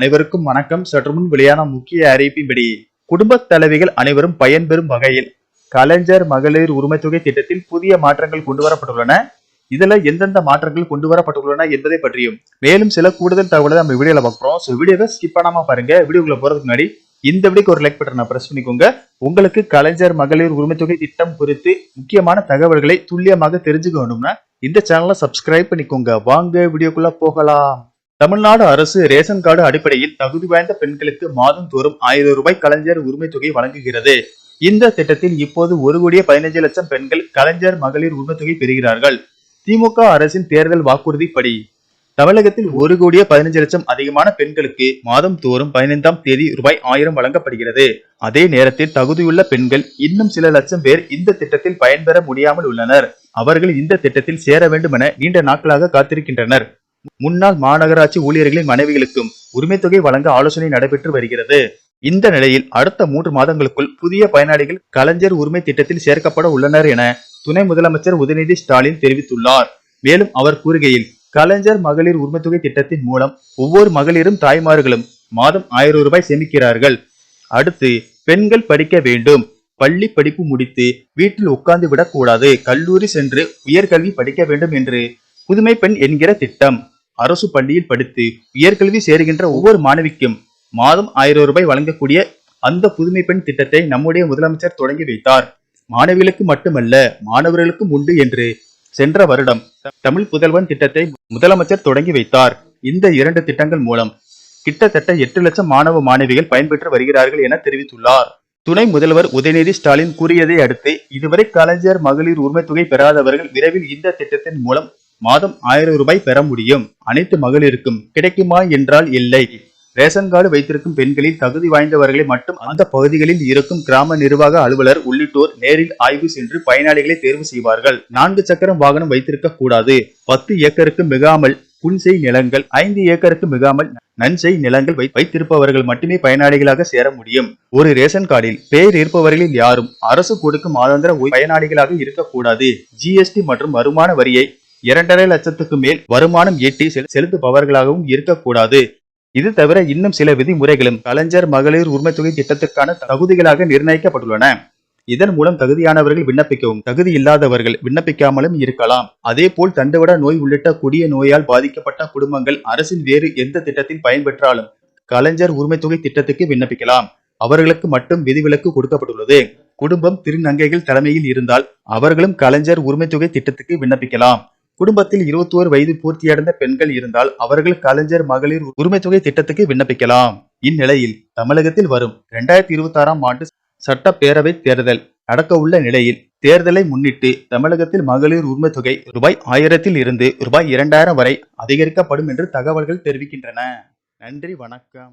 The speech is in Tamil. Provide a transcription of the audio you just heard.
அனைவருக்கும் வணக்கம். சற்று முன் வெளியான முக்கிய அறிவிப்பின்படி குடும்பத் தலைவிகள் அனைவரும் பயன்பெறும் வகையில் கலைஞர் மகளிர் உரிமைத்தொகை திட்டத்தில் புதிய மாற்றங்கள் கொண்டு வரப்பட்டுள்ளன இதுல எந்தெந்த மாற்றங்கள் கொண்டு வரப்பட்டுள்ளன என்பதை பற்றியும் மேலும் சில கூடுதல் தகவலை நம்ம வீடியோல பார்க்குறோம். ஸோ வீடியோவை ஸ்கிப் பண்ணாம பாருங்க. வீடியோக்குள்ள போறதுக்கு முன்னாடி இந்த வீடியோக்கு ஒரு லைக் பட்டனை பிரஸ் பண்ணிக்கோங்க. உங்களுக்கு கலைஞர் மகளிர் உரிமைத்தொகை திட்டம் குறித்து முக்கியமான தகவல்களை துல்லியமாக தெரிஞ்சுக்கணும்னா இந்த சேனலை சப்ஸ்கிரைப் பண்ணிக்கோங்க. வாங்க வீடியோக்குள்ள போகலாம். தமிழ்நாடு அரசு ரேஷன் கார்டு அடிப்படையில் தகுதி வாய்ந்த பெண்களுக்கு மாதம் தோறும் ஆயிரம் ரூபாய் கலைஞர் உரிமைத் தொகை வழங்குகிறது. இந்த திட்டத்தில் இப்போது ஒரு கோடியே பதினைஞ்சு லட்சம் பெண்கள் கலைஞர் மகளிர் உரிமை தொகை பெறுகிறார்கள். திமுக அரசின் தேர்தல் வாக்குறுதிப்படி தமிழகத்தில் ஒரு கோடியே பதினைஞ்சு லட்சம் அதிகமான பெண்களுக்கு மாதம் தோறும் பதினைந்தாம் தேதி ரூபாய் ஆயிரம் வழங்கப்படுகிறது. அதே நேரத்தில் தகுதியுள்ள பெண்கள் இன்னும் சில லட்சம் பேர் இந்த திட்டத்தில் பயன்பெற முடியாமல் உள்ளனர். அவர்கள் இந்த திட்டத்தில் சேர வேண்டும் என நீண்ட நாட்களாக காத்திருக்கின்றனர். முன்னாள் மாநகராட்சி ஊழியர்களின் மனைவிகளுக்கும் உரிமைத்தொகை வழங்க ஆலோசனை நடைபெற்று வருகிறது. இந்த நிலையில் அடுத்த மூன்று மாதங்களுக்குள் புதிய பயனாளிகள் கலைஞர் உரிமை திட்டத்தில் சேர்க்கப்பட உள்ளனர் என துணை முதலமைச்சர் உதயநிதி ஸ்டாலின் தெரிவித்துள்ளார். மேலும் அவர் கூறுகையில் கலைஞர் மகளிர் உரிமைத்தொகை திட்டத்தின் மூலம் ஒவ்வொரு மகளிரும் தாய்மார்களும் மாதம் ஆயிரம் ரூபாய் சேமிக்கிறார்கள். அடுத்து பெண்கள் படிக்க வேண்டும். பள்ளி படிப்பு முடித்து வீட்டில் உட்கார்ந்து விடக்கூடாது கல்லூரி சென்று உயர்கல்வி படிக்க வேண்டும் என்று புதுமை பெண் என்கிற திட்டம். அரசு பள்ளியில் படித்து உயர்கல்வி சேருகின்ற ஒவ்வொரு மாணவிக்கும் மாதம் ஆயிரம் ரூபாய் வழங்கக்கூடிய அந்த புதுமை பெண் திட்டத்தை நம்முடைய முதலமைச்சர் தொடங்கி வைத்தார். மாணவிகளுக்கு மட்டுமல்ல மாணவர்களுக்கும் உண்டு என்று சென்ற வருடம் தமிழ் புதல்வன் திட்டத்தை முதலமைச்சர் தொடங்கி வைத்தார். இந்த இரண்டு திட்டங்கள் மூலம் கிட்டத்தட்ட எட்டு லட்சம் மாணவ மாணவிகள் பயன்பெற்று வருகிறார்கள் என தெரிவித்துள்ளார். துணை முதல்வர் உதயநிதி ஸ்டாலின் கூறியதை அடுத்து இதுவரை கலைஞர் மகளிர் உரிமை தொகை பெறாதவர்கள் விரைவில் இந்த திட்டத்தின் மூலம் மாதம் ஆயிரம் ரூபாய் பெற முடியும். அனைத்து மகளிருக்கும் கிடைக்குமா என்றால் இல்லை. ரேஷன் கார்டு வைத்திருக்கும் பெண்களில் தகுதி வாய்ந்தவர்களை மட்டும் அந்த பகுதிகளில் இருக்கும் கிராம நிர்வாக அலுவலர் உள்ளிட்டோர் நேரில் ஆய்வு சென்று பயனாளிகளை தேர்வு செய்வார்கள். நான்கு சக்கரம் வாகனம் வைத்திருக்க கூடாது. பத்து ஏக்கருக்கு மிகாமல் புன்செய் நிலங்கள் ஐந்து ஏக்கருக்கு மிகாமல் நன்செய் நிலங்கள் வைத்திருப்பவர்கள் மட்டுமே பயனாளிகளாக சேர முடியும். ஒரு ரேஷன் கார்டில் பெயர் இருப்பவர்களில் யாரும் அரசு கொடுக்கும் மாதாந்திர பயனாளிகளாக இருக்கக்கூடாது. ஜிஎஸ்டி மற்றும் வருமான வரியை இரண்டரை லட்சத்துக்கு மேல் வருமானம் ஈட்டி செலுத்துபவர்களாகவும் இருக்கக்கூடாது. இது தவிர இன்னும் சில விதிமுறைகளும் கலைஞர் மகளிர் உரிமை தொகை திட்டத்திற்கான தகுதிகளாக நிர்ணயிக்கப்பட்டுள்ளன. இதன் மூலம் தகுதியானவர்கள் விண்ணப்பிக்கவும் தகுதி இல்லாதவர்கள் விண்ணப்பிக்காமலும் இருக்கலாம். அதே போல் தண்டுவட நோய் உள்ளிட்ட கொடிய நோயால் பாதிக்கப்பட்ட குடும்பங்கள் அரசின் வேறு எந்த திட்டத்தில் பயன்பெற்றாலும் கலைஞர் உரிமை தொகை திட்டத்துக்கு விண்ணப்பிக்கலாம். அவர்களுக்கு மட்டும் விதிவிலக்கு கொடுக்கப்பட்டுள்ளது. குடும்பம் திருநங்கைகள் தலைமையில் இருந்தால் அவர்களும் கலைஞர் உரிமை தொகை திட்டத்துக்கு விண்ணப்பிக்கலாம். குடும்பத்தில் 21 வயது பூர்த்தியடைந்த பெண்கள் இருந்தால் அவர்கள் கலைஞர் மகளிர் உரிமை தொகை திட்டத்துக்கு விண்ணப்பிக்கலாம். இந்நிலையில் தமிழகத்தில் வரும் இரண்டாயிரத்தி இருபத்தி ஆறாம் ஆண்டு சட்டப்பேரவை தேர்தல் நடக்க உள்ள நிலையில் தேர்தலை முன்னிட்டு தமிழகத்தில் மகளிர் உரிமை தொகை ரூபாய் ஆயிரத்தில் இருந்து ரூபாய் இரண்டாயிரம் வரை அதிகரிக்கப்படும் என்று தகவல்கள் தெரிவிக்கின்றன. நன்றி வணக்கம்.